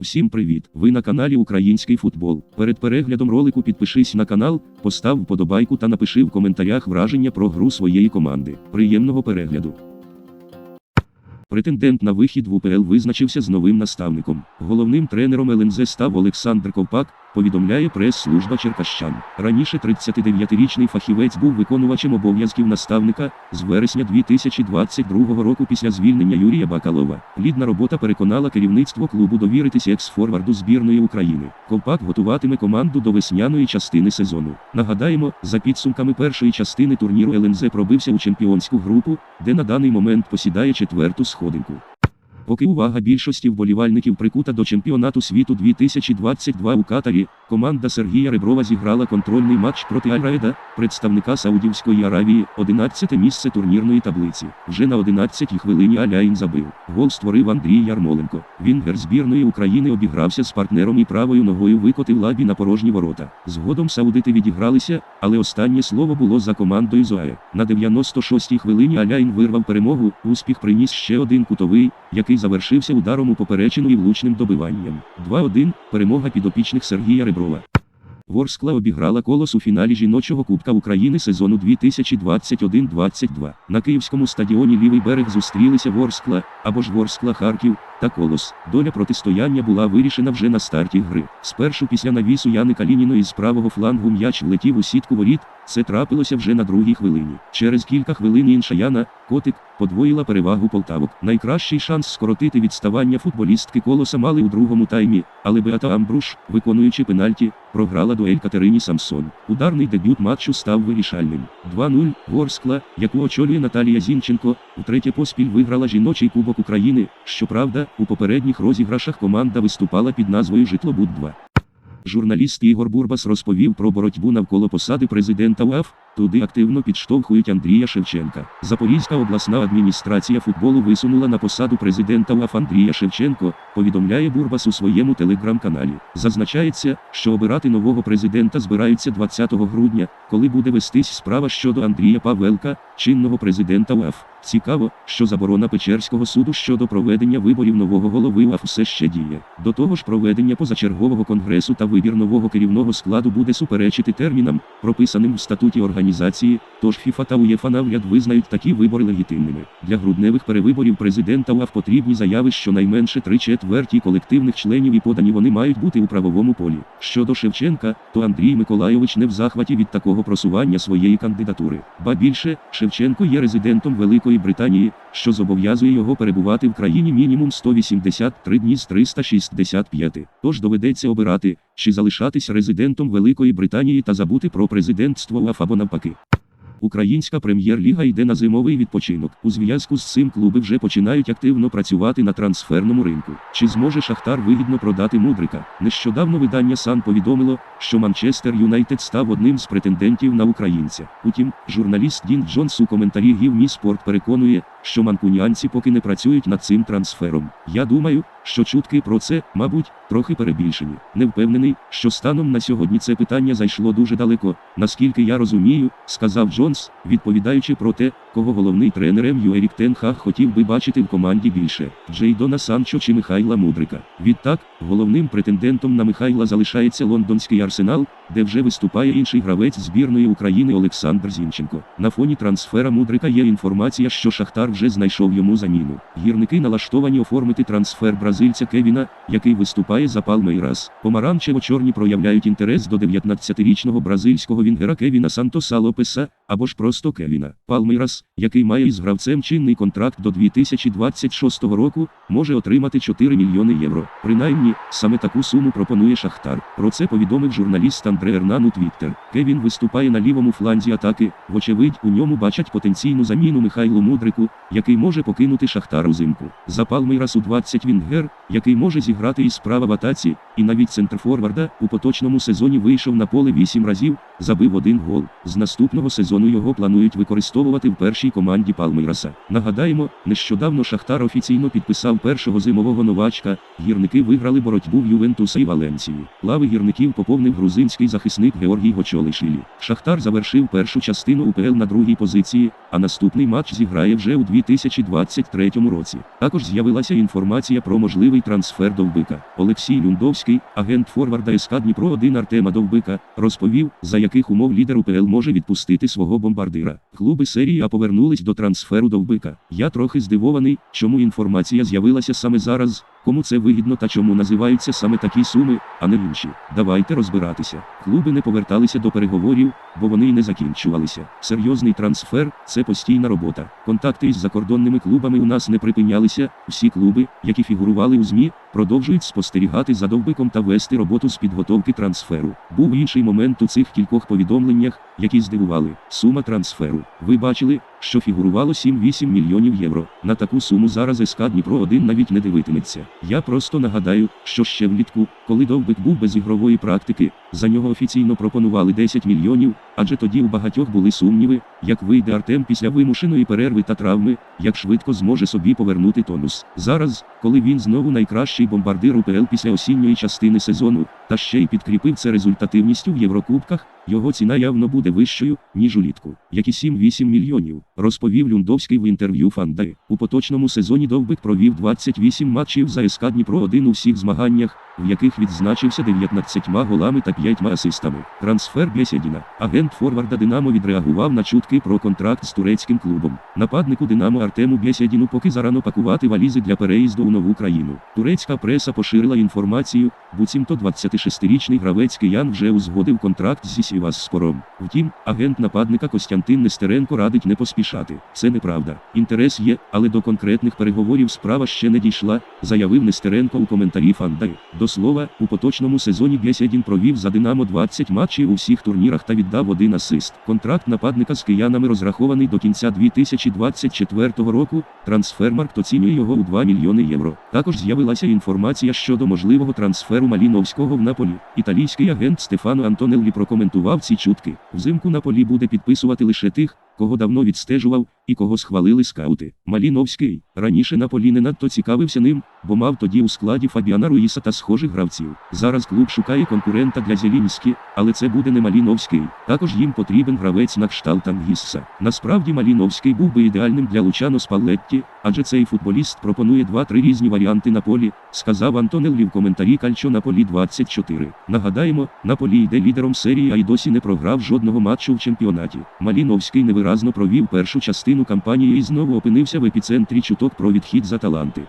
Всім привіт! Ви на каналі Український футбол. Перед переглядом ролику підпишись на канал, постав вподобайку та напиши в коментарях враження про гру своєї команди. Приємного перегляду! Претендент на вихід в УПЛ визначився з новим наставником. Головним тренером ЛНЗ став Олександр Ковпак, повідомляє прес-служба Черкащан. Раніше 39-річний фахівець був виконувачем обов'язків наставника з вересня 2022 року після звільнення Юрія Бакалова. Плідна робота переконала керівництво клубу довіритися екс-форварду збірної України. Ковпак готуватиме команду до весняної частини сезону. Нагадаємо, за підсумками першої частини турніру ЛНЗ пробився у чемпіонську групу, де на даний момент посідає четверту сходинку. Поки увага більшості вболівальників прикута до чемпіонату світу 2022 у Катарі, команда Сергія Реброва зіграла контрольний матч проти Аль-Раеда, представника Саудівської Аравії, 11 місце турнірної таблиці. Вже на 11-й хвилині Аляїн забив. Гол створив Андрій Ярмоленко. Вінгер збірної України обігрався з партнером і правою ногою викотив лабі на порожні ворота. Згодом саудити відігралися, але останнє слово було за командою Зоає. На 96-й хвилині Аляїн вирвав перемогу. Успіх приніс ще один кутовий, який завершився ударом у поперечину і влучним добиванням. 2-1 перемога підопічних Сергія Реброва. Ворскла обіграла колос у фіналі жіночого Кубка України сезону 2021-22. На київському стадіоні Лівий берег зустрілися Ворскла або ж Ворскла Харків та колос. Доля протистояння була вирішена вже на старті гри. Спершу після навісу Яни Калініної з правого флангу м'яч влетів у сітку воріт. Це трапилося вже на другій хвилині. Через кілька хвилин інша Яна, котик, подвоїла перевагу полтавок. Найкращий шанс скоротити відставання футболістки колоса мали у другому таймі, але Беата Амбруш, виконуючи пенальті, програла дуель Катерині Самсон. Ударний дебют матчу став вирішальним. 2-0 Ворскла, яку очолює Наталія Зінченко, утретє поспіль виграла жіночий кубок України. Щоправда, у попередніх розіграшах команда виступала під назвою Житлобуд-2. Журналіст Ігор Бурбас розповів про боротьбу навколо посади президента УАФ. Туди активно підштовхують Андрія Шевченка. Запорізька обласна адміністрація футболу висунула на посаду президента УАФ Андрія Шевченко, повідомляє Бурбас у своєму телеграм-каналі. Зазначається, що обирати нового президента збираються 20 грудня, коли буде вестись справа щодо Андрія Павелка, чинного президента УАФ. Цікаво, що заборона Печерського суду щодо проведення виборів нового голови УАФ все ще діє. До того ж, проведення позачергового конгресу та вибір нового керівного складу буде суперечити термінам, прописаним в статуті організації, тож ФІФА та УЄФА навряд визнають такі вибори легітимними. Для грудневих перевиборів президента УАФ потрібні заяви щонайменше три четверті колективних членів і подані вони мають бути у правовому полі. Щодо Шевченка, то Андрій Миколайович не в захваті від такого просування своєї кандидатури. Ба більше, Шевченко є резидентом Великої Британії, що зобов'язує його перебувати в країні мінімум 183 дні з 365. Тож доведеться обирати, чи залишатись резидентом Великої Британії та забути про президентство УАФ або навпаки. Українська прем'єр-ліга йде на зимовий відпочинок. У зв'язку з цим клуби вже починають активно працювати на трансферному ринку. Чи зможе Шахтар вигідно продати мудрика? Нещодавно видання Сан повідомило, що Манчестер Юнайтед став одним з претендентів на українця. Утім, журналіст Дін Джонс у коментарі Гівмі Спорт переконує, що манкуніанці поки не працюють над цим трансфером. Я думаю, що чутки про це, мабуть, трохи перебільшені. Не впевнений, що станом на сьогодні це питання зайшло дуже далеко. Наскільки я розумію, сказав Джонс, відповідаючи про те, кого головний тренер МЮ Ерік Тенхаг хотів би бачити в команді більше Джейдона Санчо чи Михайла Мудрика. Відтак, головним претендентом на Михайла залишається лондонський арсенал, де вже виступає інший гравець збірної України Олександр Зінченко. На фоні трансфера Мудрика є інформація, що Шахтар вже знайшов йому заміну. Гірники налаштовані оформити трансфер бразильця Кевіна, який виступає за Палмейрас. Помаранчево-чорні проявляють інтерес до 19-річного бразильського вінгера Кевіна Сантоса Лопеса, або ж просто Кевіна. Палмейрас, який має із гравцем чинний контракт до 2026 року, може отримати 4 мільйони євро. Принаймні, саме таку суму пропонує Шахтар. Про це повідомив журналіст Андре Ернан у Твіттер. Кевін виступає на лівому фланзі атаки. Вочевидь, у ньому бачать потенційну заміну Михайлу Мудрику, який може покинути Шахтар узимку. За Палмейрасу 20 Вінгер, який може зіграти і справа в атаці, і навіть центрфорварда у поточному сезоні вийшов на поле 8 разів, забив один гол. З наступного сезону його планують використовувати в першій команді Палмейраса. Нагадаємо, нещодавно Шахтар офіційно підписав першого зимового новачка. Гірники виграли боротьбу в Ювентуса і Валенції. Лави гірників поповнив грузинський захисник Георгій Гочолишвілі. Шахтар завершив першу частину УПЛ на другій позиції, а наступний матч зіграє вже у 2023 році. Також з'явилася інформація про можливий трансфер Довбика. Олексій Люндовський, агент форварда СК Дніпро 1 Артема Довбика, розповів, за яких умов лідер УПЛ може відпустити свого бомбардира. Клуби серії А повернулись до трансферу Довбика. Я трохи здивований, чому інформація з'явилася саме зараз. Кому це вигідно та чому називаються саме такі суми, а не інші. Давайте розбиратися. Клуби не поверталися до переговорів, бо вони й не закінчувалися. Серйозний трансфер це постійна робота. Контакти із закордонними клубами у нас не припинялися. Всі клуби, які фігурували у ЗМІ, продовжують спостерігати за довбиком та вести роботу з підготовки трансферу. Був інший момент у цих кількох повідомленнях, які здивували. Сума трансферу. Ви бачили, що фігурувало 7-8 мільйонів євро. На таку суму зараз СК Дніпро 1 навіть не дивитиметься. Я просто нагадаю, що ще влітку, коли довбик був без ігрової практики, за нього офіційно пропонували 10 мільйонів, адже тоді у багатьох були сумніви, як вийде Артем після вимушеної перерви та травми, як швидко зможе собі повернути тонус. Зараз, коли він знову найкращий бомбардир УПЛ після осінньої частини сезону, та ще й підкріпив це результативністю в Єврокубках, його ціна явно буде вищою, ніж улітку, як і 7-8 мільйонів, розповів Люндовський в інтерв'ю Фандай. У поточному сезоні Довбик провів 28 матчів за СК Дніпро 1 у всіх змаганнях, в яких відзначився 19 голами та 5 асистами. Трансфер Бєсєдіна. Агент Форварда Динамо відреагував на чутки про контракт з турецьким клубом. Нападнику Динамо Артему Бєсєдіну поки зарано пакувати валізи для переїзду у нову країну. Турецька преса поширила інформацію, буцімто 26-річний гравець киян вже узгодив контракт зі Сівасспором. Втім, агент нападника Костянтин Нестеренко радить не поспішати. Це неправда. Інтерес є, але до конкретних переговорів справа ще не дійшла, заявив Нестеренко у коментарі Фандай. До слова, у поточному сезоні Бєсєдін провів за Динамо 20 матчів у всіх турнірах та віддав один асист. Контракт нападника з киянами розрахований до кінця 2024 року. Трансфермаркт оцінює його у 2 мільйони євро. Також з'явилася інформація щодо можливого трансферу Маліновського в Наполі. Італійський агент Стефано Антонеллі прокоментував ці чутки. Взимку Наполі буде підписувати лише тих, кого давно відстежував і кого схвалили скаути. Маліновський раніше Наполі не надто цікавився ним, бо мав тоді у складі Фабіана Руїса та схожих гравців. Зараз клуб шукає конкурента для Зелінські, але це буде не Маліновський. Також їм потрібен гравець на кшталт Ангісса. Насправді Маліновський був би ідеальним для Лучано Спалетті, адже цей футболіст пропонує два-три різні варіанти на полі, сказав Антонеллі в коментарі Кальчо на полі 24. Нагадаємо, Наполі йде лідером серії, а й досі не програв жодного матчу в чемпіонаті. Маліновський невиразно провів першу частину кампанії і знову опинився в епіцентрі чуток про відхід за таланти.